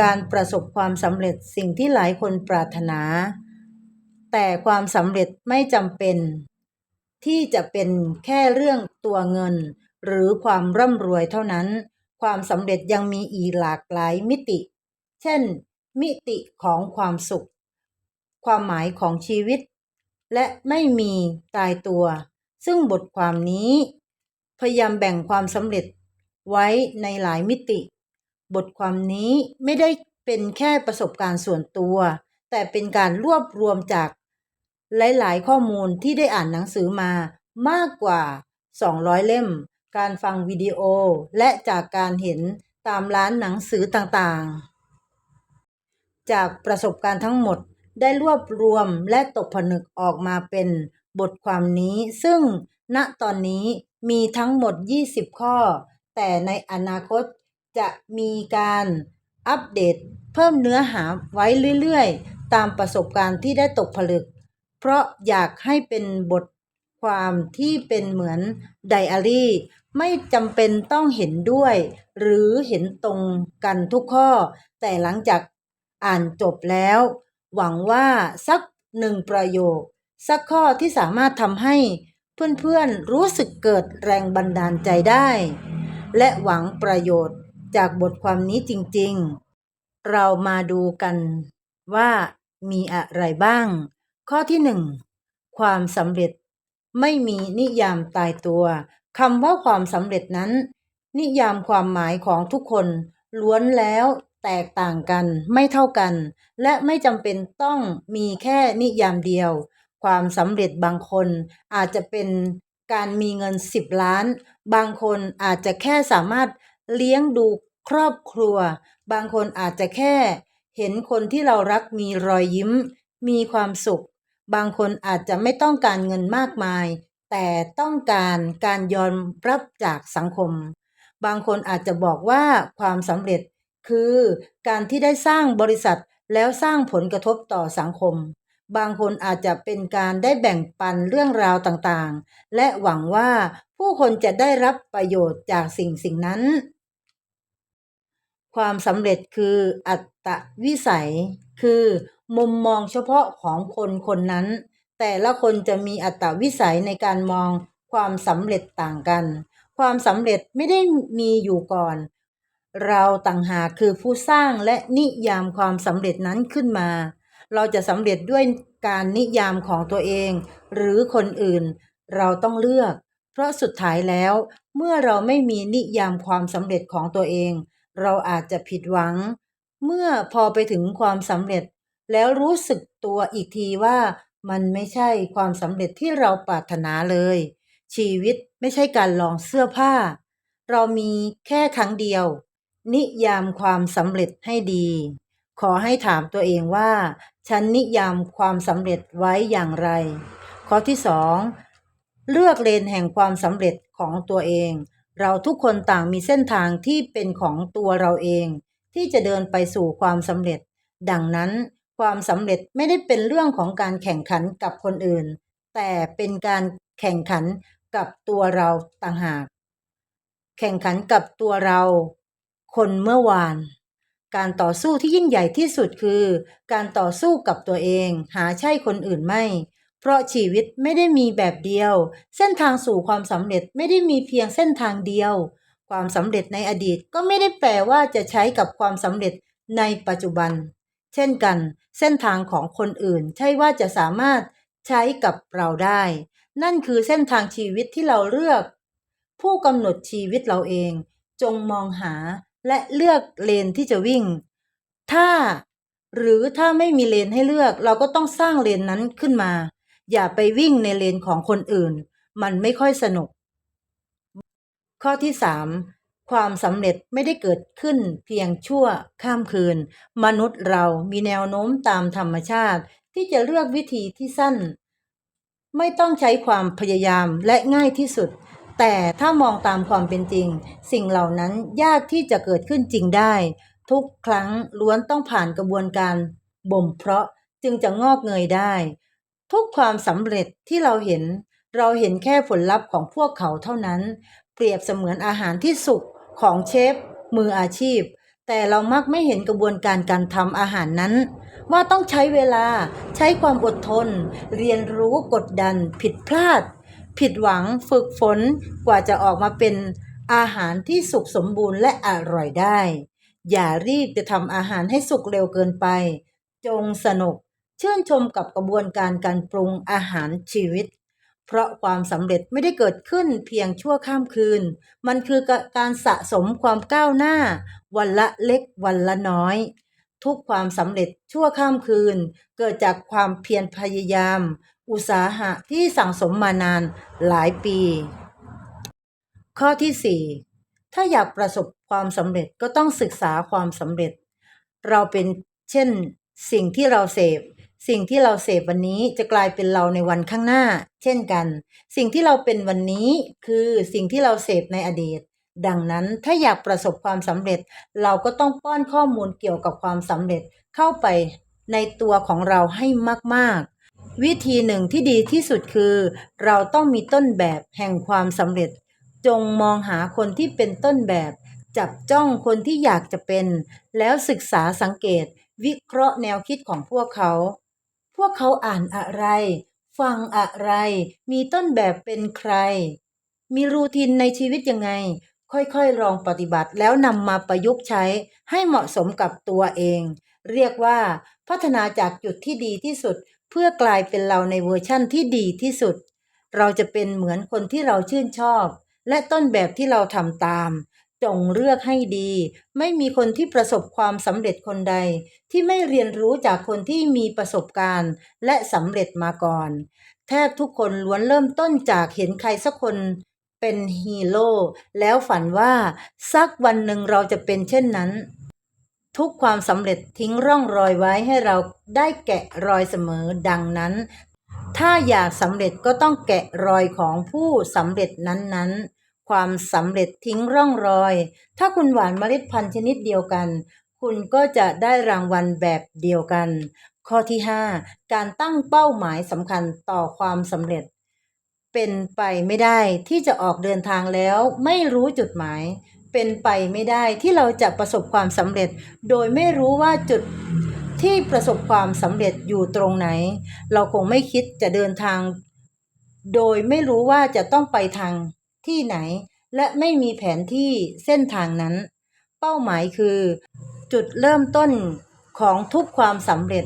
การประสบความสำเร็จสิ่งที่หลายคนปรารถนา แต่ความสำเร็จไม่จำเป็น ที่จะเป็นแค่เรื่องตัวเงิน หรือความร่ำรวยเท่านั้น ความสำเร็จยังมีอีกหลากหลายมิติ เช่น มิติของความสุข ความหมายของชีวิต และไม่มีตายตัว ซึ่งบทความนี้ พยายามแบ่งความสำเร็จไว้ในหลายมิติ บทความนี้ไม่ได้เป็นแค่ประสบการณ์ส่วนตัว แต่เป็นการรวบรวมจากหลาย ๆ ข้อมูลที่ได้อ่านหนังสือมามากกว่า 200 เล่ม การฟังวิดีโอ และจากการเห็นตามร้านหนังสือต่างๆ จากประสบการณ์ทั้งหมดได้รวบรวมและตกผนึกออกมาเป็นบทความนี้ ซึ่งณตอนนี้มีทั้งหมด 20 ข้อ แต่ในอนาคต จะมีการอัปเดตเพิ่มเนื้อหาไว้เรื่อยๆ ตามประสบการณ์ที่ได้ตกผลึก เพราะอยากให้เป็นบทความที่เป็นเหมือนไดอารี่ ไม่จำเป็นต้องเห็นด้วย หรือเห็นตรงกันทุกข้อ แต่หลังจากอ่านจบแล้ว หวังว่าสักหนึ่งประโยค สักข้อที่สามารถทำให้เพื่อนๆรู้สึกเกิดแรงบันดาลใจได้ และหวังประโยชน์ จากบทความนี้จริงๆ เรามาดูกันว่ามีอะไรบ้าง ข้อที่หนึ่งความสำเร็จไม่มีนิยามตายตัวคำว่าความสำเร็จนั้น นิยามความหมายของทุกคนล้วนแล้วแตกต่างกันไม่เท่ากัน และไม่จำเป็นต้องมีแค่นิยามเดียว ความสำเร็จบางคนอาจจะเป็นการมีเงิน 10 ล้าน บางคนอาจจะแค่สามารถเลี้ยงดู ครอบครัว บางคนอาจจะแค่ เห็นคนที่เรารักมีรอยยิ้ม มีความสุข บางคนอาจจะไม่ต้องการเงินมากมาย แต่ต้องการการยอมรับจากสังคม บางคนอาจจะบอกว่าความสำเร็จคือการที่ได้สร้างบริษัทแล้วสร้างผลกระทบต่อสังคม บางคนอาจจะเป็นการได้แบ่งปันเรื่องราวต่างๆ และหวังว่าผู้คนจะได้รับประโยชน์จากสิ่งสิ่งนั้น ความสำเร็จคืออัตวิสัย คือมุมมองเฉพาะของคนคนนั้น แต่ละคนจะมีอัตวิสัยในการมองความสำเร็จต่างกัน ความสำเร็จไม่ได้มีอยู่ก่อน เราต่างหากคือผู้สร้างและนิยามความสำเร็จนั้นขึ้นมา เราจะสำเร็จด้วยการนิยามของตัวเอง หรือคนอื่น เราต้องเลือก เพราะสุดท้ายแล้ว เมื่อเราไม่มีนิยามความสำเร็จของตัวเอง เราอาจจะผิดหวัง เมื่อพอไปถึงความสำเร็จ แล้วรู้สึกตัวอีกทีว่ามันไม่ใช่ความสำเร็จที่เราปรารถนาเลย ชีวิตไม่ใช่การลองเสื้อผ้า เรามีแค่ครั้งเดียว นิยามความสำเร็จให้ดี ขอให้ถามตัวเองว่า ฉันนิยามความสำเร็จไว้อย่างไร ข้อที่สองเลือกเลนแห่งความสำเร็จของตัวเอง เราทุกคนต่างมีเส้นทางที่เป็นของตัวเราเอง ที่จะเดินไปสู่ความสำเร็จ ดังนั้นความสำเร็จไม่ได้เป็นเรื่องของการแข่งขันกับคนอื่น แต่เป็นการแข่งขันกับตัวเราต่างหาก แข่งขันกับตัวเรา คนเมื่อวาน การต่อสู้ที่ยิ่งใหญ่ที่สุดคือ การต่อสู้กับตัวเอง หาใช่คนอื่นไม่ เพราะชีวิตไม่ได้มีแบบเดียว เส้นทางสู่ความสำเร็จไม่ได้มีเพียงเส้นทางเดียว ความสำเร็จในอดีตก็ไม่ได้แปลว่าจะใช้กับความสำเร็จในปัจจุบัน เช่นกัน เส้นทางของคนอื่นใช่ว่าจะสามารถใช้กับเราได้ นั่นคือเส้นทางชีวิตที่เราเลือก ผู้กำหนดชีวิตเราเอง จงมองหาและเลือกเลนที่จะวิ่ง ถ้า หรือถ้าไม่มีเลนให้เลือกเราก็ต้องสร้างเลนนั้นขึ้นมา อย่าไปวิ่งในเลนของคนอื่น มันไม่ค่อยสนุก ข้อที่สามความสำเร็จไม่ได้เกิดขึ้นเพียงชั่วข้ามคืน มนุษย์เรามีแนวโน้มตามธรรมชาติ ที่จะเลือกวิธีที่สั้น ไม่ต้องใช้ความพยายามและง่ายที่สุด แต่ถ้ามองตามความเป็นจริง สิ่งเหล่านั้นยากที่จะเกิดขึ้นจริงได้ ทุกครั้งล้วนต้องผ่านกระบวนการบ่มเพาะจึงจะงอกเงยได้ ทุกความสำเร็จที่เราเห็น เราเห็นแค่ผลลัพธ์ของพวกเขาเท่านั้น เปรียบเสมือนอาหารที่สุกของเชฟ มืออาชีพ แต่เรามักไม่เห็นกระบวนการการทำอาหารนั้น ว่าต้องใช้เวลา ใช้ความอดทน เรียนรู้กดดัน ผิดพลาด ผิดหวังฝึกฝนกว่าจะออกมาเป็นอาหารที่สุขสมบูรณ์และอร่อยได้ อย่ารีบจะทำอาหารให้สุกเร็วเกินไป จงสนุก ชื่นชมกับกระบวนการการปรุงอาหารชีวิต เพราะความสำเร็จไม่ได้เกิดขึ้นเพียงชั่วข้ามคืน มันคือการสะสมความก้าวหน้า วันละเล็กวันละน้อย ทุกความสำเร็จชั่วข้ามคืน เกิดจากความเพียรพยายาม อุตสาหะที่สั่งสมมานานหลายปี ข้อที่ 4 ถ้าอยากประสบความสำเร็จก็ต้องศึกษาความสำเร็จ เราเป็นเช่นสิ่งที่เราเสพ สิ่งที่เราเสพวันนี้จะกลายเป็นเราในวันข้างหน้า เช่นกัน สิ่งที่เราเป็นวันนี้คือสิ่งที่เราเสพในอดีต ดังนั้นถ้าอยากประสบความสำเร็จ เราก็ต้องป้อนข้อมูลเกี่ยวกับความสำเร็จเข้าไปในตัวของเราให้มาก ๆ วิธีหนึ่งที่ดีที่สุดคือ เราต้องมีต้นแบบแห่งความสำเร็จ จงมองหาคนที่เป็นต้นแบบ จับจ้องคนที่อยากจะเป็น แล้วศึกษาสังเกต วิเคราะห์แนวคิดของพวกเขา พวกเขาอ่านอะไร ฟังอะไร มีต้นแบบเป็นใคร มีรูทีนในชีวิตยังไง ค่อยๆลองปฏิบัติแล้วนำมาประยุกต์ใช้ให้เหมาะสมกับตัวเอง เรียกว่าพัฒนาจากจุดที่ดีที่สุด เพื่อกลายเป็นเราในเวอร์ชั่นที่ดีที่สุด เราจะเป็นเหมือนคนที่เราชื่นชอบ และต้นแบบที่เราทำตาม จงเลือกให้ดี ไม่มีคนที่ประสบความสำเร็จคนใด ที่ไม่เรียนรู้จากคนที่มีประสบการณ์ และสำเร็จมาก่อน แทบทุกคนล้วนเริ่มต้นจากเห็นใครสักคนเป็นฮีโร่แล้วฝันว่าสักวันหนึ่งเราจะเป็นเช่นนั้น ทุกความสำเร็จทิ้งร่องรอยไว้ให้เราได้แกะรอยเสมอดังนั้น ถ้าอยากสำเร็จก็ต้องแกะรอยของผู้สำเร็จนั้นๆ ความสำเร็จทิ้งร่องรอย ถ้าคุณหวานเมล็ดพันธุ์ชนิดเดียวกัน คุณก็จะได้รางวัลแบบเดียวกัน ข้อที่ 5 การตั้งเป้าหมายสำคัญต่อความสำเร็จ เป็นไปไม่ได้ที่จะออกเดินทางแล้วไม่รู้จุดหมาย เป็นไปไม่ได้ที่เราจะประสบความสำเร็จ โดยไม่รู้ว่าจุดที่ประสบความสำเร็จอยู่ตรงไหน เราคงไม่คิดจะเดินทาง โดยไม่รู้ว่าจะต้องไปทาง ที่ไหน และไม่มีแผนที่เส้นทางนั้น เป้าหมายคือ จุดเริ่มต้นของทุกความสำเร็จ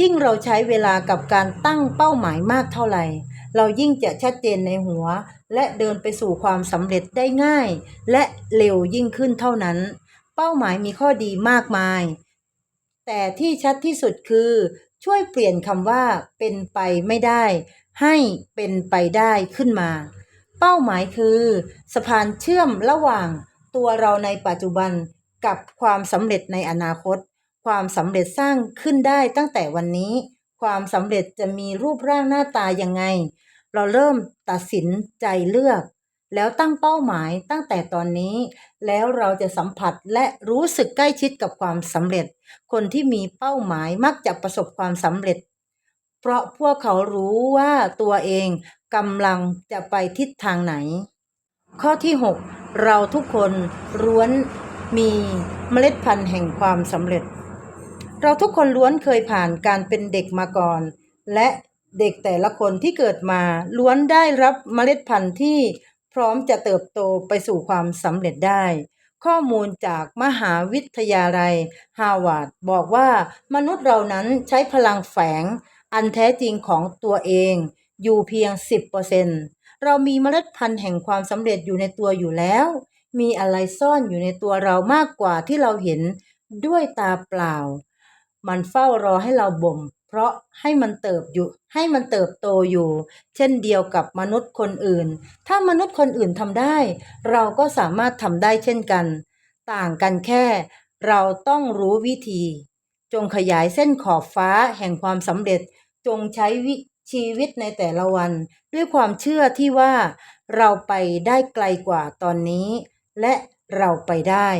ยิ่งเราใช้เวลากับการตั้งเป้าหมายมากเท่าไหร่ เรายิ่งจะชัดเจนในหัว และเดินไปสู่ความสำเร็จได้ง่าย และเร็วยิ่งขึ้นเท่านั้น เป้าหมายมีข้อดีมากมาย แต่ที่ชัดที่สุดคือ ช่วยเปลี่ยนคำว่าเป็นไปไม่ได้ ให้เป็นไปได้ขึ้นมา เป้าหมายคือสะพานเชื่อมระหว่างตัวเราในปัจจุบันกับความสำเร็จในอนาคต ความสำเร็จสร้างขึ้นได้ตั้งแต่วันนี้ ความสำเร็จจะมีรูปร่างหน้าตายังไง เราเริ่มตัดสินใจเลือก แล้วตั้งเป้าหมายตั้งแต่ตอนนี้ แล้วเราจะสัมผัสและรู้สึกใกล้ชิดกับความสำเร็จ คนที่มีเป้าหมายมักจะประสบความสำเร็จ เพราะพวกเขารู้ว่าตัวเอง กำลังจะไปทิศทางไหน ข้อที่ 6 เราทุกคนล้วนมีเมล็ดพันธุ์แห่งความสำเร็จ เราทุกคนล้วนเคยผ่านการเป็นเด็กมาก่อน และเด็กแต่ละคนที่เกิดมาล้วนได้รับเมล็ดพันธุ์ที่พร้อมจะเติบโตไปสู่ความสำเร็จได้ ข้อมูลจากมหาวิทยาลัยฮาร์วาร์ดบอกว่ามนุษย์เรานั้นใช้พลังแฝงอันแท้จริงของตัวเอง อยู่เพียง 10%เรามีเมล็ดพันธุ์แห่งความสำเร็จอยู่ในตัวอยู่แล้ว มีอะไรซ่อนอยู่ในตัวเรามากกว่าที่เราเห็นด้วยตาเปล่า มันเฝ้ารอให้เราบ่ม เพราะให้มันเติบอยู่ ให้มันเติบโตอยู่ เช่นเดียวกับมนุษย์คนอื่น ถ้ามนุษย์คนอื่นทำได้ เราก็สามารถทำได้เช่นกัน ต่างกันแค่ เราต้องรู้วิธี จงขยายเส้นขอบฟ้าแห่งความสำเร็จ จงใช้วิ ชีวิตในแต่ละวัน ด้วยความเชื่อที่ว่า เราไปได้ไกลกว่าตอนนี้ และเราไปได้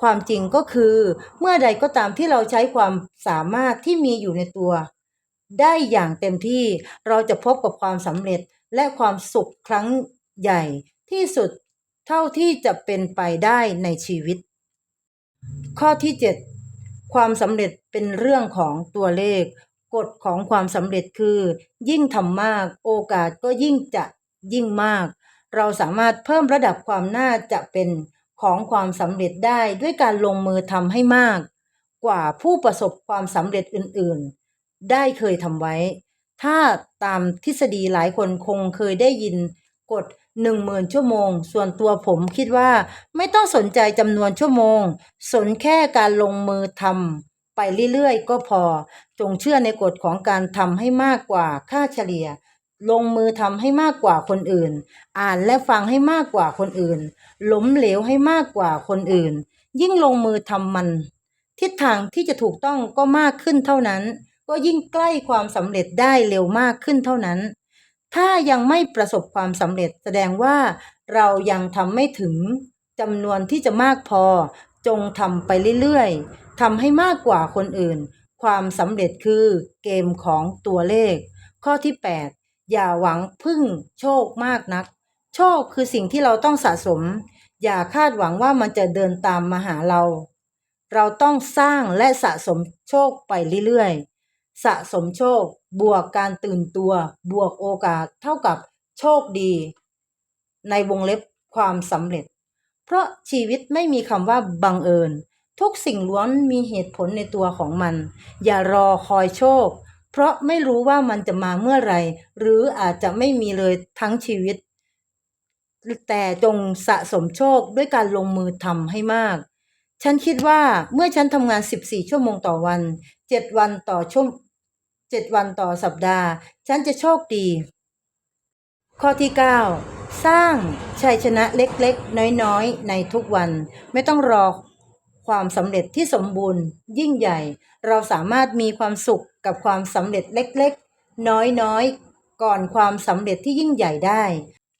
ความจริงก็คือ เมื่อใดก็ตามที่เราใช้ความสามารถที่มีอยู่ในตัว ได้อย่างเต็มที่เราจะพบกับความสำเร็จและความสุขครั้งใหญ่ที่สุดเท่าที่จะเป็นไปได้ในชีวิต ข้อที่ 7 ความสำเร็จเป็นเรื่องของตัวเลข กฎของความสำเร็จคือ ยิ่งทำมาก โอกาสก็ยิ่งจะยิ่งมาก เราสามารถเพิ่มระดับความน่าจะเป็นของความสำเร็จได้ด้วยการลงมือทำให้มาก กว่าผู้ประสบความสำเร็จอื่นๆ ได้เคยทำไว้ ถ้าตามทฤษฎีหลายคนคงเคยได้ยินกฎ10,000ชั่วโมง ส่วนตัวผมคิดว่าไม่ต้องสนใจจำนวนชั่วโมง สนแค่การลงมือทำ ไปเรื่อยๆ ก็พอ จงเชื่อในกฎของการทำให้มากกว่าค่าเฉลี่ย ลงมือทำให้มากกว่าคนอื่น อ่านและฟังให้มากกว่าคนอื่น ล้มเหลวให้มากกว่าคนอื่น ยิ่งลงมือทำมัน ทิศทางที่จะถูกต้องก็มากขึ้นเท่านั้น ก็ยิ่งใกล้ความสำเร็จได้เร็วมากขึ้นเท่านั้น ถ้ายังไม่ประสบความสำเร็จแสดงว่าเรายังทำไม่ถึงจำนวนที่จะมากพอ จงทำไปเรื่อยๆ ทำให้มากกว่าคนอื่น ความสำเร็จคือเกมของตัวเลข ข้อที่ 8 อย่าหวังพึ่งโชคมากนัก โชคคือสิ่งที่เราต้องสะสม อย่าคาดหวังว่ามันจะเดินตามมาหาเรา เราต้องสร้างและสะสมโชคไปเรื่อยๆ สะสมโชค บวกการตื่นตัว บวกโอกาสเท่ากับโชคดี ในวงเล็บความสำเร็จ เพราะชีวิตไม่มีคำว่าบังเอิญ ทุกสิ่งล้วนมีเหตุผลในตัวของมัน อย่ารอคอยโชค เพราะไม่รู้ว่ามันจะมาเมื่อไหรหรืออาจจะไม่มีเลยทั้งชีวิต แต่จงสะสมโชคด้วยการลงมือทำให้มาก ฉันคิดว่าเมื่อฉันทำงาน 14 ชั่วโมงต่อวัน 7 วันต่อชั่ว7วันต่อสัปดาห์ ฉันจะโชคดี ข้อที่ 9 สร้างชัยชนะเล็กๆ น้อยๆ ในทุกวัน ไม่ต้องรอ ความสำเร็จที่สมบูรณ์ ยิ่งใหญ่ เราสามารถมีความสุขกับความสำเร็จเล็กๆ น้อยๆ ก่อนความสำเร็จที่ยิ่งใหญ่ได้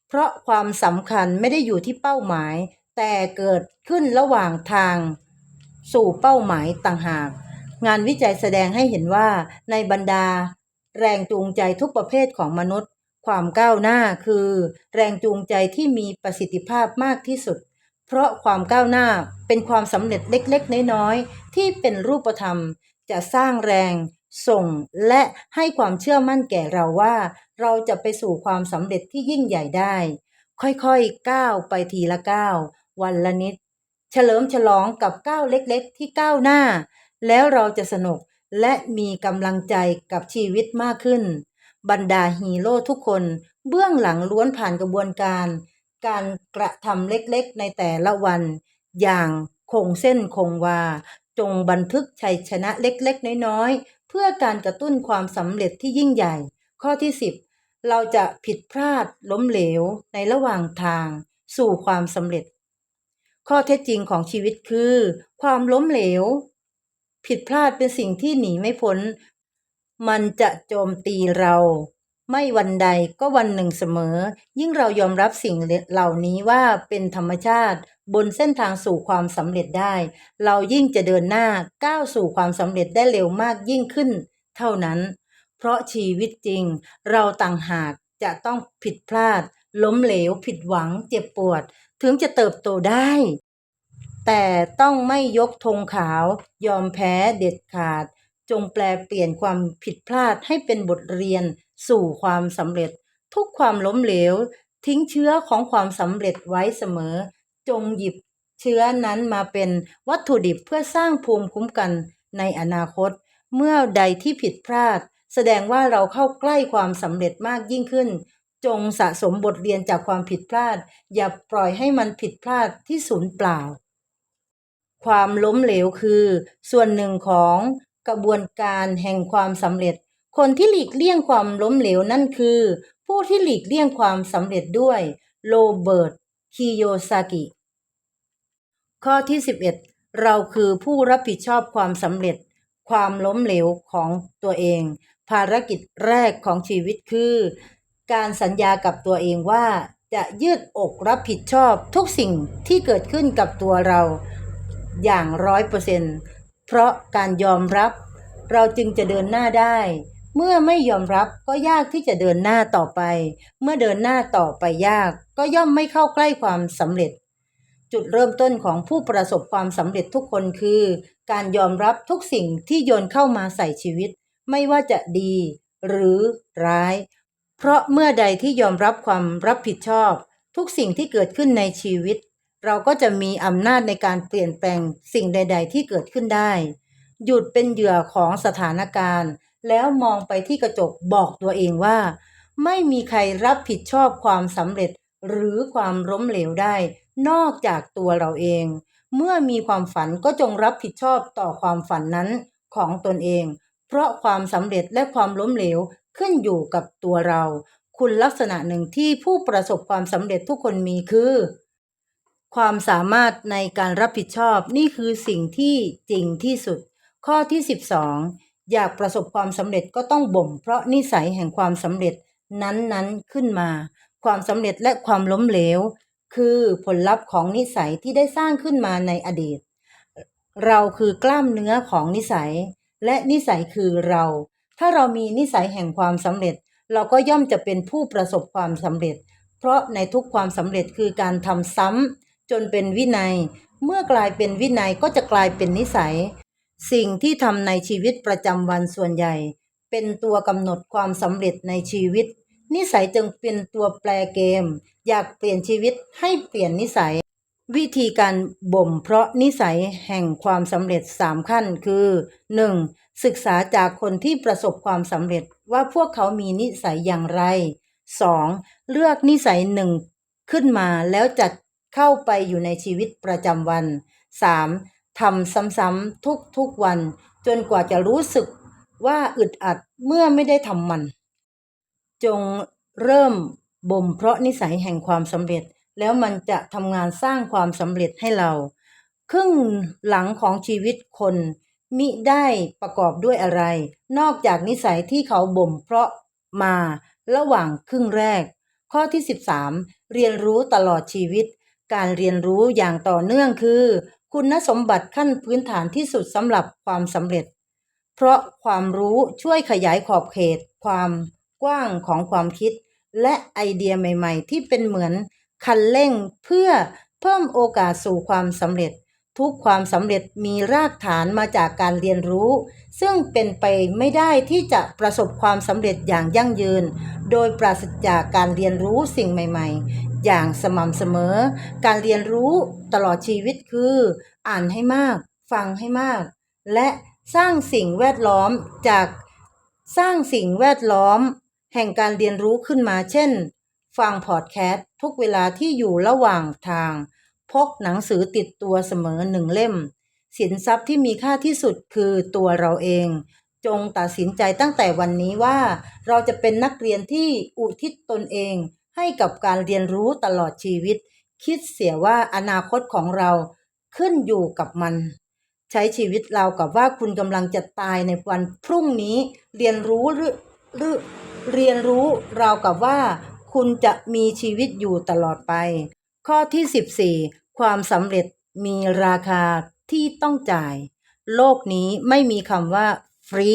เพราะความสำคัญไม่ได้อยู่ที่เป้าหมาย แต่เกิดขึ้นระหว่างทาง สู่เป้าหมายต่างหาก งานวิจัยแสดงให้เห็นว่าในบรรดา แรงจูงใจทุกประเภทของมนุษย์ ความก้าวหน้าคือ แรงจูงใจที่มีประสิทธิภาพมากที่สุด เพราะความก้าวหน้าเป็นความสำเร็จเล็กๆ น้อยๆ ที่เป็นรูปธรรม จะสร้างแรง ส่งและให้ความเชื่อมั่นแก่เราว่า เราจะไปสู่ความสำเร็จที่ยิ่งใหญ่ได้ ค่อยๆก้าวไปทีละก้าววันละนิด เฉลิมฉลองกับก้าวเล็กๆ ที่ก้าวหน้า แล้วเราจะสนุกและมีกำลังใจกับชีวิตมากขึ้น บรรดาฮีโร่ทุกคน เบื้องหลังล้วนผ่านกระบวนการ การกระทำเล็กๆในแต่ละวัน อย่างคงเส้นคงวา จงบันทึกชัยชนะเล็กๆ น้อยๆ เพื่อการกระตุ้นความสำเร็จที่ยิ่งใหญ่ ข้อที่ 10 เราจะผิดพลาดล้มเหลวในระหว่างทาง สู่ความสำเร็จ ข้อเท็จจริงของชีวิตคือ ความล้มเหลว ผิดพลาดเป็นสิ่งที่หนีไม่พ้น มันจะโจมตีเรา ไม่วันใดก็วันหนึ่งเสมอ ยิ่งเรายอมรับสิ่งเหล่านี้ว่าเป็นธรรมชาติ บนเส้นทางสู่ความสำเร็จได้ เรายิ่งจะเดินหน้าก้าวสู่ความสำเร็จได้เร็วมากยิ่งขึ้น เท่านั้น เพราะชีวิตจริง เราต่างหากจะต้องผิดพลาด ล้มเหลว ผิดหวัง เจ็บปวด ถึงจะเติบโตได้ แต่ต้องไม่ยกธงขาว ยอมแพ้เด็ดขาด จงแปลเปลี่ยนความผิดพลาดให้เป็นบทเรียน สู่ความสำเร็จ ทุกความล้มเหลว ทิ้งเชื้อของความสำเร็จไว้เสมอ จงหยิบเชื้อนั้นมาเป็นวัตถุดิบเพื่อสร้างภูมิคุ้มกันในอนาคต เมื่อใดที่ผิดพลาด แสดงว่าเราเข้าใกล้ความสำเร็จมากยิ่งขึ้น จงสะสมบทเรียนจากความผิดพลาด อย่าปล่อยให้มันผิดพลาดที่สูญเปล่า ความล้มเหลวคือ ส่วนหนึ่งของกระบวนการแห่งความสำเร็จ คนที่หลีกเลี่ยงความล้มเหลวนั่นคือ ผู้ที่หลีกเลี่ยงความสำเร็จด้วยโรเบิร์ตคิโยซากิ ข้อที่ 11 เราคือผู้รับผิดชอบความสำเร็จ ความล้มเหลวของตัวเอง ภารกิจแรกของชีวิตคือ การสัญญากับตัวเองว่าจะยืดอกรับผิดชอบทุกสิ่งที่เกิดขึ้นกับตัวเราอย่างร้อยเปอร์เซ็นต์เพราะการยอมรับ เราจึงจะเดินหน้าได้ เมื่อไม่ยอมรับก็ยากที่จะเดินหน้าต่อไป เมื่อเดินหน้าต่อไปยาก ก็ย่อมไม่เข้าใกล้ความสำเร็จ จุดเริ่มต้นของผู้ประสบความสำเร็จทุกคนคือ การยอมรับทุกสิ่งที่โยนเข้ามาใส่ชีวิต ไม่ว่าจะดี หรือร้าย เพราะเมื่อใดที่ยอมรับความรับผิดชอบ ทุกสิ่งที่เกิดขึ้นในชีวิต เราก็จะมีอำนาจในการเปลี่ยนแปลงสิ่งใด ๆ ที่เกิดขึ้นได้ หยุดเป็นเหยื่อของสถานการณ์ แล้วมองไปที่กระจกบอกตัวเองว่า ไม่มีใครรับผิดชอบความสำเร็จหรือความล้มเหลวได้ นอกจากตัวเราเอง เมื่อมีความฝันก็จงรับผิดชอบต่อความฝันนั้นของตนเอง เพราะความสำเร็จและความล้มเหลวขึ้นอยู่กับตัวเรา คุณลักษณะหนึ่งที่ผู้ประสบความสำเร็จทุกคนมีคือ ความสามารถในการรับผิดชอบนี่คือสิ่งที่จริงที่สุด ข้อที่ 12 อยากประสบความสำเร็จก็ต้องบ่ม เพราะนิสัยแห่งความสำเร็จนั้นๆขึ้นมา ความสำเร็จและความล้มเหลว คือผลลัพธ์ของนิสัยที่ได้สร้างขึ้นมาในอดีต เราคือกล้ามเนื้อของนิสัย และนิสัยคือเรา ถ้าเรามีนิสัยแห่งความสำเร็จ เราก็ย่อมจะเป็นผู้ประสบความสำเร็จ เพราะในทุกความสำเร็จคือการทำซ้ำจนเป็นวินัย เมื่อกลายเป็นวินัยก็จะกลายเป็นนิสัย สิ่งที่ทำในชีวิตประจำวันส่วนใหญ่ เป็นตัวกำหนดความสำเร็จในชีวิต นิสัยจึงเป็นตัวแปลเกม อยากเปลี่ยนชีวิตให้เปลี่ยนนิสัย วิธีการบ่มเพราะนิสัยแห่งความสำเร็จ 3 ขั้นคือ 1. ศึกษาจากคนที่ประสบความสำเร็จว่าพวกเขามีนิสัยอย่างไร 2. เลือกนิสัยหนึ่งขึ้นมาแล้วจัดเข้าไปอยู่ในชีวิตประจำวัน 3. ทำซ้ำๆทุกๆวัน จนกว่าจะรู้สึกว่าอึดอัดเมื่อไม่ได้ทำมัน จงเริ่มบ่มเพราะนิสัยแห่งความสำเร็จ แล้วมันจะทำงานสร้างความสำเร็จให้เรา ครึ่งหลังของชีวิตคน มิได้ประกอบด้วยอะไร นอกจากนิสัยที่เขาบ่มเพราะมาระหว่างครึ่งแรก ข้อที่ 13 เรียนรู้ตลอดชีวิต การเรียนรู้อย่างต่อเนื่องคือ คุณสมบัติขั้นพื้นฐานที่สุดสำหรับความสำเร็จ เพราะความรู้ช่วยขยายขอบเขต ความกว้างของความคิด และไอเดียใหม่ ๆ ที่เป็นเหมือนคันเร่งเพื่อเพิ่มโอกาสสู่ความสำเร็จ ทุกความสำเร็จมีรากฐานมาจากการเรียนรู้ ซึ่งเป็นไปไม่ได้ที่จะประสบความสำเร็จอย่างยั่งยืน โดยปราศจากการเรียนรู้สิ่งใหม่ ๆ อย่างสม่ำเสมอ การเรียนรู้ตลอดชีวิตคือ อ่านให้มาก ฟังให้มาก และสร้างสิ่งแวดล้อมจากสร้างสิ่งแวดล้อม แห่งการเรียนรู้ขึ้นมา เช่น ฟังพอดแคสต์ทุกเวลาที่อยู่ระหว่างทาง พกหนังสือติดตัวเสมอหนึ่งเล่ม สินทรัพย์ที่มีค่าที่สุดคือตัวเราเอง จงตัดสินใจตั้งแต่วันนี้ว่า เราจะเป็นนักเรียนที่อุทิศตนเอง ให้กับการเรียนรู้ตลอดชีวิต คิดเสียว่าอนาคตของเราขึ้นอยู่กับมัน ใช้ชีวิตเรากับว่าคุณกำลังจะตายในวันพรุ่งนี้ เรียนรู้หรือหรือเรียนรู้เรากับว่าคุณจะมีชีวิตอยู่ตลอดไป ข้อที่ 14 ความสำเร็จมีราคาที่ต้องจ่าย โลกนี้ไม่มีคำว่าฟรี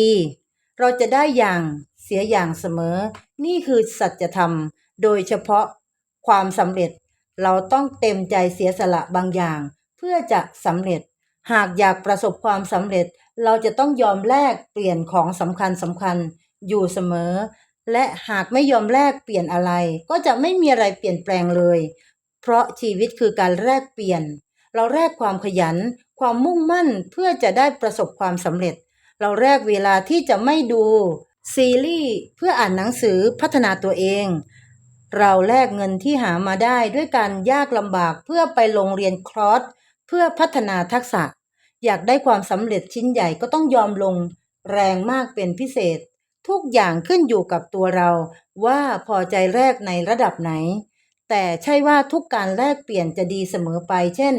เราจะได้อย่างเสียอย่างเสมอ นี่คือสัจธรรม โดยเฉพาะความสำเร็จเราต้องเต็มใจเสียสละบางอย่าง เพื่อจะสำเร็จ หากอยากประสบความสำเร็จ เราจะต้องยอมแลกเปลี่ยนของสำคัญสำคัญอยู่เสมอ และหากไม่ยอมแลกเปลี่ยนอะไร ก็จะไม่มีอะไรเปลี่ยนแปลงเลย เพราะชีวิตคือการแลกเปลี่ยน เราแลกความขยัน ความมุ่งมั่นเพื่อจะได้ประสบความสำเร็จ เราแลกเวลาที่จะไม่ดูซีรีส์เพื่ออ่านหนังสือพัฒนาตัวเอง เราแลกเงินที่หามาได้ด้วยการยากลำบากเพื่อไปโรงเรียนคลอสเพื่อพัฒนาทักษะ อยากได้ความสำเร็จชิ้นใหญ่ก็ต้องยอมลงแรงมากเป็นพิเศษ ทุกอย่างขึ้นอยู่กับตัวเรา ว่าพอใจแรกในระดับไหน แต่ใช่ว่าทุกการแลกเปลี่ยนจะดีเสมอไป เช่น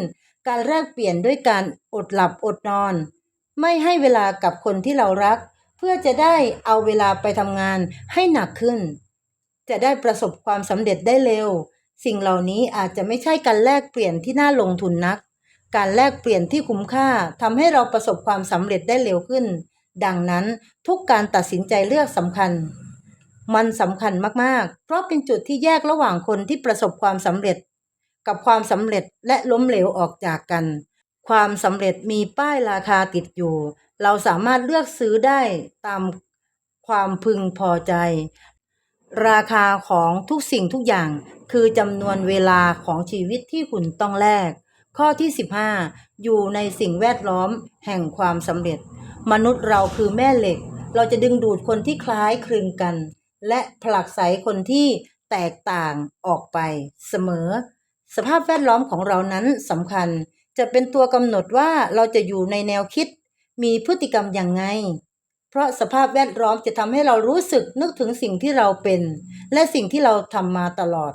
การแลกเปลี่ยนด้วยการอดหลับอดนอน ไม่ให้เวลากับคนที่เรารัก เพื่อจะได้เอาเวลาไปทำงานให้หนักขึ้น จะได้ประสบความสำเร็จได้เร็ว สิ่งเหล่านี้อาจจะไม่ใช่การแลกเปลี่ยนที่น่าลงทุนนัก การแลกเปลี่ยนที่คุ้มค่าทำให้เราประสบความสำเร็จได้เร็วขึ้น ดังนั้นทุกการตัดสินใจเลือกสำคัญ มันสำคัญมากๆ เพราะเป็นจุดที่แยกระหว่างคนที่ประสบความสำเร็จ กับความสำเร็จและล้มเหลวออกจากกัน ความสำเร็จมีป้ายราคาติดอยู่ เราสามารถเลือกซื้อได้ตามความพึงพอใจ ราคาของทุกสิ่งทุกอย่างคือจำนวนเวลาของชีวิตที่คุณต้องแลก ข้อที่ 15 อยู่ในสิ่งแวดล้อมแห่งความสำเร็จ มนุษย์เราคือแม่เหล็ก เราจะดึงดูดคนที่คล้ายคลึงกัน และผลักไสคนที่แตกต่างออกไปเสมอ สภาพแวดล้อมของเรานั้นสำคัญ จะเป็นตัวกำหนดว่าเราจะอยู่ในแนวคิด มีพฤติกรรมอย่างไง เพราะสภาพแวดล้อมจะทำให้เรารู้สึกนึกถึงสิ่งที่เราเป็น และสิ่งที่เราทำมาตลอด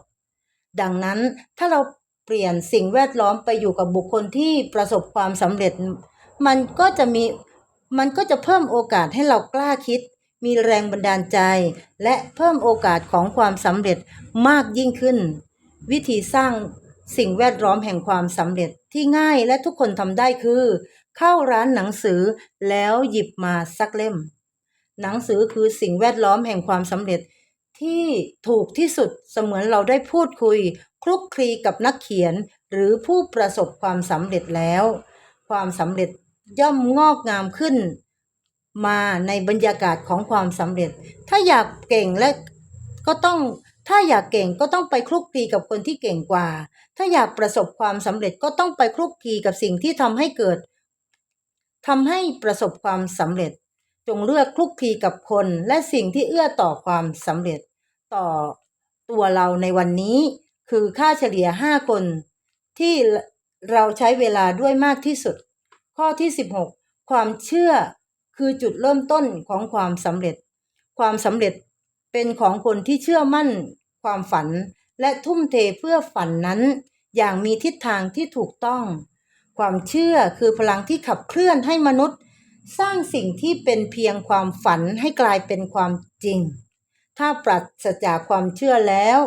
ดังนั้นถ้าเราเปลี่ยนสิ่งแวดล้อมไปอยู่กับบุคคลที่ประสบความสำเร็จ มันก็จะมีมันก็จะเพิ่มโอกาสให้เรากล้าคิด มีแรงบันดาลใจ และเพิ่มโอกาสของความสำเร็จมากยิ่งขึ้น วิธีสร้างสิ่งแวดล้อมแห่งความสำเร็จที่ง่ายและทุกคนทำได้คือ เข้าร้านหนังสือแล้วหยิบมาสักเล่ม หนังสือคือสิ่งแวดล้อมแห่งความสำเร็จที่ถูกที่สุดเสมือนเราได้พูดคุย คลุกคลีกับนักเขียนหรือผู้ประสบความสำเร็จแล้ว ความสำเร็จย่อมงอกงามขึ้น มาในบรรยากาศของความสำเร็จ ถ้าอยากเก่งและก็ต้องถ้าอยากเก่งก็ต้องไปคลุกคลีกับคนที่เก่งกว่า ถ้าอยากประสบความสำเร็จก็ต้องไปคลุกคลีกับสิ่งที่ทำให้เกิด ทำให้ประสบความสำเร็จ จงเลือกคลุกคลีกับคนและสิ่งที่เอื้อต่อความสำเร็จ ต่อตัวเราในวันนี้ คือค่าเฉลี่ย 5 คน ที่เราใช้เวลาด้วยมากที่สุด ข้อที่ 16 ความเชื่อคือจุดเริ่มต้นของความสำเร็จ ความสำเร็จเป็นของคนที่เชื่อมั่น ความฝันและทุ่มเทเพื่อฝันนั้น อย่างมีทิศทางที่ถูกต้อง ความเชื่อคือพลังที่ขับเคลื่อนให้มนุษย์ สร้างสิ่งที่เป็นเพียงความฝันให้กลายเป็นความจริง ถ้าปราศจากความเชื่อแล้ว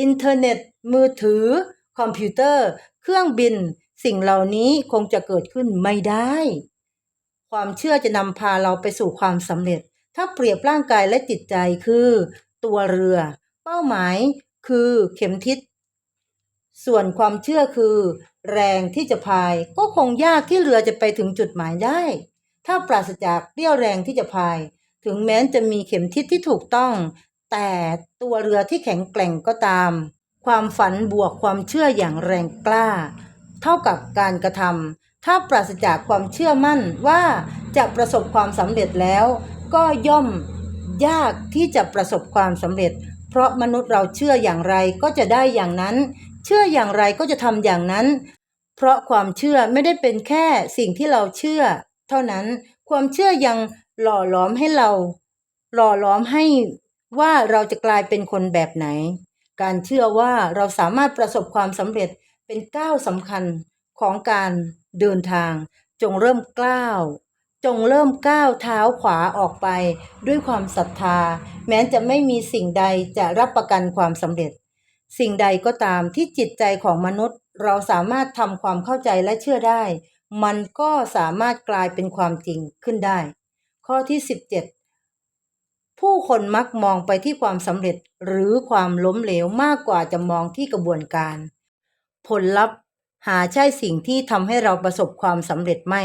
อินเทอร์เน็ต มือถือ คอมพิวเตอร์ เครื่องบิน สิ่งเหล่านี้คงจะเกิดขึ้นไม่ได้ ความเชื่อจะนำพาเราไปสู่ความสำเร็จ ถ้าเปรียบร่างกายและจิตใจคือ ตัวเรือ เป้าหมายคือเข็มทิศส่วนความเชื่อคือ แรงที่จะพายก็คงยากที่เรือจะไปถึงจุดหมายได้ ถ้าปราศจากเรี่ยวแรงที่จะพาย ถึงแม้จะมีเข็มทิศที่ถูกต้อง แต่ตัวเรือที่แข็งแกร่งก็ตาม ความฝันบวกความเชื่ออย่างแรงกล้า เท่ากับการกระทำถ้าปราศจากความเชื่อมั่นว่าจะประสบความสำเร็จแล้ว ก็ย่อมยากที่จะประสบความสำเร็จ เพราะมนุษย์เราเชื่ออย่างไรก็จะได้อย่างนั้น เชื่ออย่างไรก็จะทำอย่างนั้น เพราะความเชื่อไม่ได้เป็นแค่สิ่งที่เราเชื่อ เท่านั้นความเชื่อยังหล่อหลอมให้เรา หล่อหลอมให้ว่าเราจะกลายเป็นคนแบบไหน การเชื่อว่าเราสามารถประสบความสำเร็จเป็นก้าวสำคัญของการเดินทาง จงเริ่มก้าวจงเริ่มก้าวเท้าขวาออกไปด้วยความศรัทธา แม้จะไม่มีสิ่งใดจะรับประกันความสำเร็จ สิ่งใดก็ตามที่จิตใจของมนุษย์ เราสามารถทำความเข้าใจและเชื่อได้ มันก็สามารถกลายเป็นความจริงขึ้นได้ ข้อที่ 17 ผู้คนมักมองไปที่ความสำเร็จหรือความล้มเหลวมากกว่าจะมองที่กระบวนการ ผลลัพธ์หาใช่สิ่งที่ทำให้เราประสบความสำเร็จไม่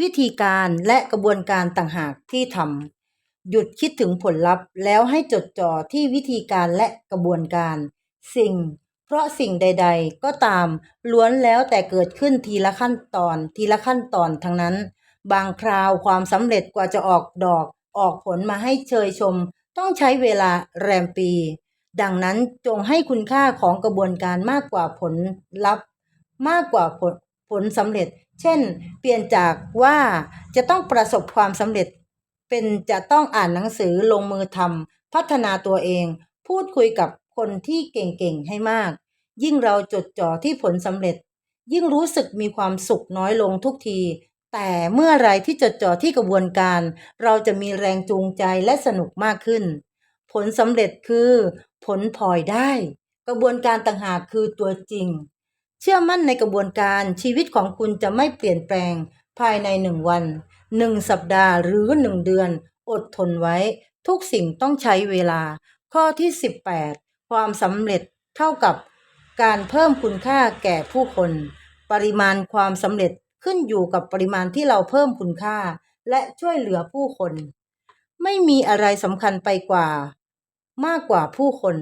วิธีการและกระบวนการต่างหากที่ทำหยุดคิดถึงผลลัพธ์แล้วให้จดจ่อที่วิธีการและกระบวนการ สิ่ง เพราะสิ่งใด ๆ ก็ตามล้วนแล้วแต่เกิดขึ้นทีละขั้นตอน ทีละขั้นตอนทั้งนั้น บางคราวความสำเร็จกว่าจะออกดอก ออกผลมาให้เชยชม ต้องใช้เวลาแรมปี ดังนั้นจงให้คุณค่าของกระบวนการมากกว่าผลลัพธ์ มากกว่าผลผลสำเร็จ เช่น เปลี่ยนจากว่าจะต้องประสบความสำเร็จ เป็นจะต้องอ่านหนังสือลงมือทำพัฒนาตัวเอง พูดคุยกับ คนที่เก่งๆให้มาก ยิ่งเราจดจ่อที่ผลสำเร็จ ยิ่งรู้สึกมีความสุขน้อยลงทุกที แต่เมื่อไรที่จดจ่อที่กระบวนการ เราจะมีแรงจูงใจและสนุกมากขึ้น ผลสำเร็จคือ ผลพลอยได้ กระบวนการต่างหากคือตัวจริง เชื่อมั่นในกระบวนการชีวิตของคุณจะไม่เปลี่ยนแปลง ภายในหนึ่งวันหนึ่งสัปดาห์หรือหนึ่งเดือน อดทนไว้ ทุกสิ่งต้องใช้เวลา ข้อที่ 18 ความสำเร็จเท่ากับการเพิ่มคุณค่าแก่ผู้คน ปริมาณความสำเร็จขึ้นอยู่กับปริมาณที่เราเพิ่มคุณค่า และช่วยเหลือผู้คน ไม่มีอะไรสำคัญไปกว่า มากกว่าผู้คน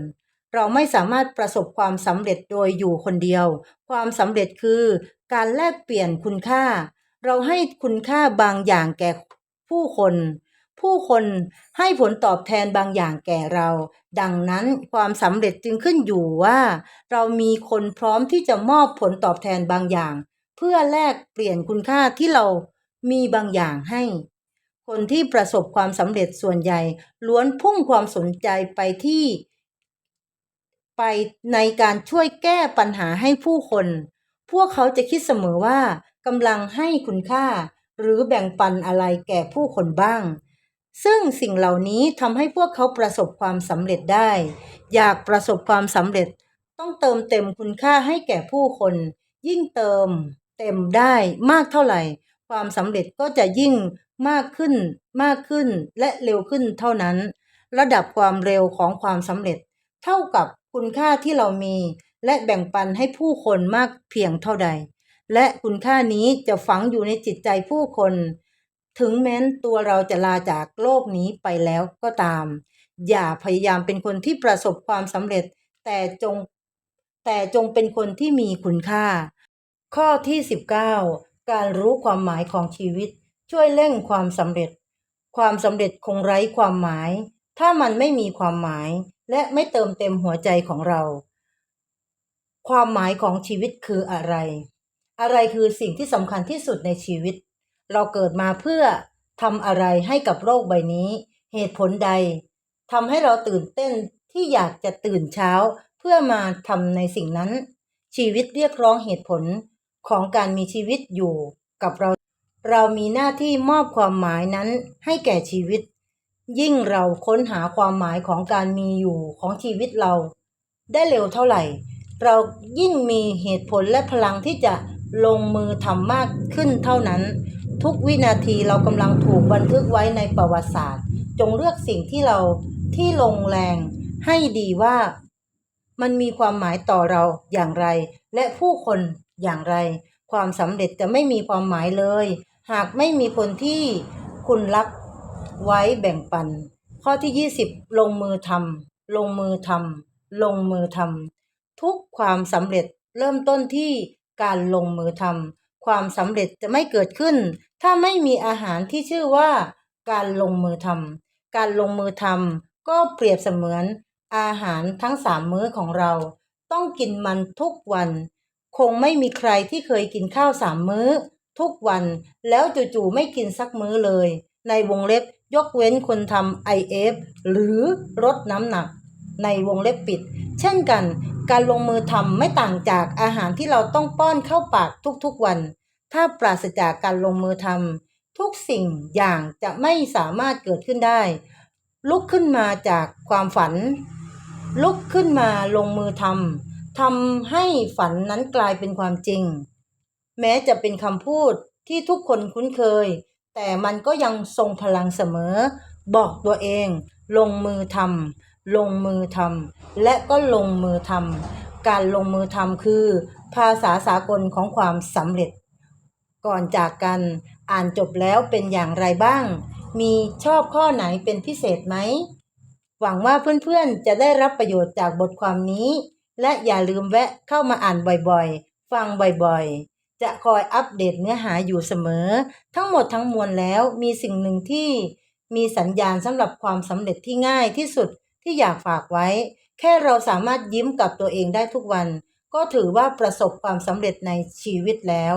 เราไม่สามารถประสบความสำเร็จโดยอยู่คนเดียว ความสำเร็จคือการแลกเปลี่ยนคุณค่า เราให้คุณค่าบางอย่างแก่ผู้คน ผู้คนให้ผลตอบแทนบางอย่างแก่เรา ดังนั้นความสำเร็จจึงขึ้นอยู่ว่า เรามีคนพร้อมที่จะมอบผลตอบแทนบางอย่าง เพื่อแลกเปลี่ยนคุณค่าที่เรามีบางอย่างให้ คนที่ประสบความสำเร็จส่วนใหญ่ ล้วนพุ่งความสนใจไปที่ ไปในการช่วยแก้ปัญหาให้ผู้คน พวกเขาจะคิดเสมอว่ากำลังให้คุณค่า หรือแบ่งปันอะไรแก่ผู้คนบ้าง ซึ่งสิ่งเหล่านี้ทำให้พวกเขาประสบความสำเร็จได้ อยากประสบความสำเร็จ ต้องเติมเต็มคุณค่าให้แก่ผู้คน ยิ่งเติม เต็มได้มากเท่าไหร่ ความสำเร็จก็จะยิ่งมากขึ้น มากขึ้นและเร็วขึ้นเท่านั้น ระดับความเร็วของความสำเร็จ เท่ากับคุณค่าที่เรามี และแบ่งปันให้ผู้คนมากเพียงเท่าใด และคุณค่านี้จะฝังอยู่ในจิตใจผู้คน ถึงแม้นตัวเราจะลาจากโลกนี้ไปแล้วก็ตาม อย่าพยายามเป็นคนที่ประสบความสำเร็จ แต่จงแต่จงเป็นคนที่มีคุณค่า ข้อที่ 19 การรู้ความหมายของชีวิต ช่วยเร่งความสำเร็จ ความสำเร็จคงไร้ความหมาย ถ้ามันไม่มีความหมาย และไม่เติมเต็มหัวใจของเรา ความหมายของชีวิตคืออะไร อะไรคือสิ่งที่สำคัญที่สุดในชีวิต เราเกิดมาเพื่อทำอะไรให้กับโลกใบนี้ เหตุผลใดทำให้เราตื่นเต้นที่อยากจะตื่นเช้าเพื่อมาทำในสิ่งนั้น ชีวิตเรียกร้องเหตุผลของการมีชีวิตอยู่กับเรา เรามีหน้าที่มอบความหมายนั้นให้แก่ชีวิต ยิ่งเราค้นหาความหมายของการมีอยู่ของชีวิตเรา ได้เร็วเท่าไหร่ เรายิ่งมีเหตุผลและพลังที่จะลงมือทำมากขึ้นเท่านั้น ทุกวินาทีเรากำลังถูกบันทึกไว้ในประวัติศาสตร์ จงเลือกสิ่งที่เราที่ลงแรงให้ดีว่ามันมีความหมายต่อเราอย่างไร และผู้คนอย่างไร ความสำเร็จจะไม่มีความหมายเลย หากไม่มีคนที่คุณรักไว้แบ่งปัน ข้อที่ 20 ลงมือทำลงมือทำลงมือทำทุกความสำเร็จเริ่มต้นที่การลงมือทำความสำเร็จจะไม่เกิดขึ้น ถ้าไม่มีอาหารที่ชื่อว่า การลงมือทำการลงมือทำก็เปรียบเสมือน อาหารทั้งสามมื้อของเรา ต้องกินมันทุกวัน คงไม่มีใครที่เคยกินข้าวสามมื้อ ทุกวันแล้วจู่ๆไม่กินสักมื้อเลย ในวงเล็บยกเว้นคนทำ IF หรือลดน้ำหนัก ในวงเล็บปิด เช่นกัน การลงมือทำไม่ต่างจากอาหารที่เราต้องป้อนเข้าปากทุกๆวัน ถ้าปราศจากการลงมือทำทุกสิ่งอย่างจะไม่สามารถเกิดขึ้นได้ ลุกขึ้นมาจากความฝัน ลุกขึ้นมาลงมือทำทำให้ฝันนั้นกลายเป็นความจริง แม้จะเป็นคำพูดที่ทุกคนคุ้นเคย แต่มันก็ยังทรงพลังเสมอ บอกตัวเอง ลงมือทำลงมือทำและก็ลงมือทำการลงมือทำคือ ภาษาสากลของความสำเร็จ ก่อนจากกันอ่านจบแล้วเป็นอย่างไรบ้าง มีชอบข้อไหนเป็นพิเศษไหม หวังว่าเพื่อนๆจะได้รับประโยชน์จากบทความนี้ และอย่าลืมแวะเข้ามาอ่านบ่อยๆ ฟังบ่อยๆ จะคอยอัปเดตเนื้อหาอยู่เสมอ ทั้งหมดทั้งมวลแล้วมีสิ่งหนึ่งที่ มีสัญญาณสำหรับความสำเร็จที่ง่ายที่สุดที่อยากฝากไว้ แค่เราสามารถยิ้มกับตัวเองได้ทุกวัน ก็ถือว่าประสบความสำเร็จในชีวิตแล้ว